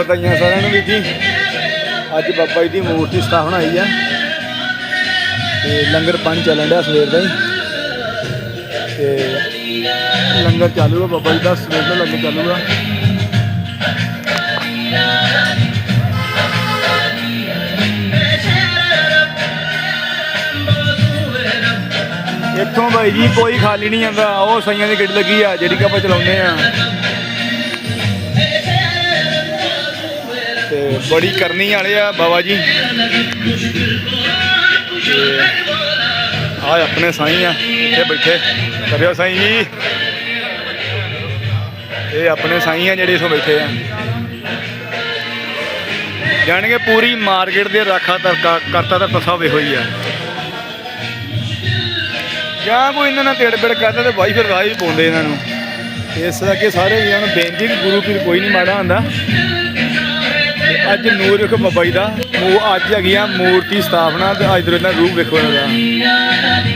ਵਧਾਈਆਂ ਸਾਰਿਆਂ ਨੂੰ ਵੀ ਜੀ। ਅੱਜ ਬਾਬਾ ਜੀ ਦੀ ਮੂਰਤੀ ਸਥਾਪਨਾ ਹੋਈ ਆ। ਤੇ ਲੰਗਰ ਪਾਣੀ ਚੱਲਣ ਡਿਆ ਸਵੇਰ ਦਾ ਹੀ। ਤੇ ਲੰਗਰ ਚਾਲੂ ਆ ਬਾਬਾ ਜੀ ਦਾ ਸਵੇਰ ਦਾ ਲੰਗਰ ਚਾਲੂ ਆ ਇੱਥੋਂ ਬਾਈ ਜੀ ਕੋਈ ਖਾਲੀ ਨਹੀਂ ਜਾਂਦਾ, ਉਹ ਸਈਆਂ ਦੀ ਗੱਡੀ ਲੱਗੀ ਆ, ਜਿਹੜੀ ਕਿ ਆਪਾਂ ਚਲਾਉਂਦੇ ਆ। ਤੇ ਬੜੀ ਕਰਨੀ ਵਾਲੇ ਆ ਬਾਬਾ ਜੀ। ਤੇ ਆ ਆਪਣੇ ਸਾਈਂ ਆ, ਇੱਥੇ ਬੈਠੇ। ਕਰਿਓ ਸਾਈਂ ਜੀ। ਇਹ ਆਪਣੇ ਸਾਈਂ ਆ ਜਿਹੜੇ ਇਥੋਂ ਬੈਠੇ ਆ। ਜਾਣਗੇ ਪੂਰੀ ਮਾਰਕੀਟ ਦੇ ਰਾਖਾ ਤਰਕਾ ਕਰਤਾ ਤਾਂ ਪਸਾ ਵੇ ਹੋਈ ਆ। ਜਾਂ ਕੋਈ ਇਹਨਾਂ ਨਾਲ ਤੇੜ-ਬੇੜ ਕਰਦਾ ਤੇ ਬਾਈ ਫਿਰ ਰਾਹ ਹੀ ਪਾਉਂਦੇ ਇਹਨਾਂ ਨੂੰ। ਇਸ ਕਰਕੇ ਸਾਰੇ ਵੀਰਾਂ ਨੂੰ ਬੇਨਤੀ ਕਿ ਗੁਰੂ ਪੀਰ ਕੋਈ ਨਹੀਂ ਮਾੜਾ ਹੁੰਦਾ। ਅੱਜ ਨੂਰ ਵੇਖੋ ਬਾਬਾ ਜੀ ਦਾ। ਉਹ ਅੱਜ ਹੈਗੀ ਆ ਮੂਰਤੀ ਸਥਾਪਨਾ ਤੇ ਅੱਜ ਤੋਂ ਰੂਪ ਵੇਖੋ ਇਹਨਾਂ ਦਾ।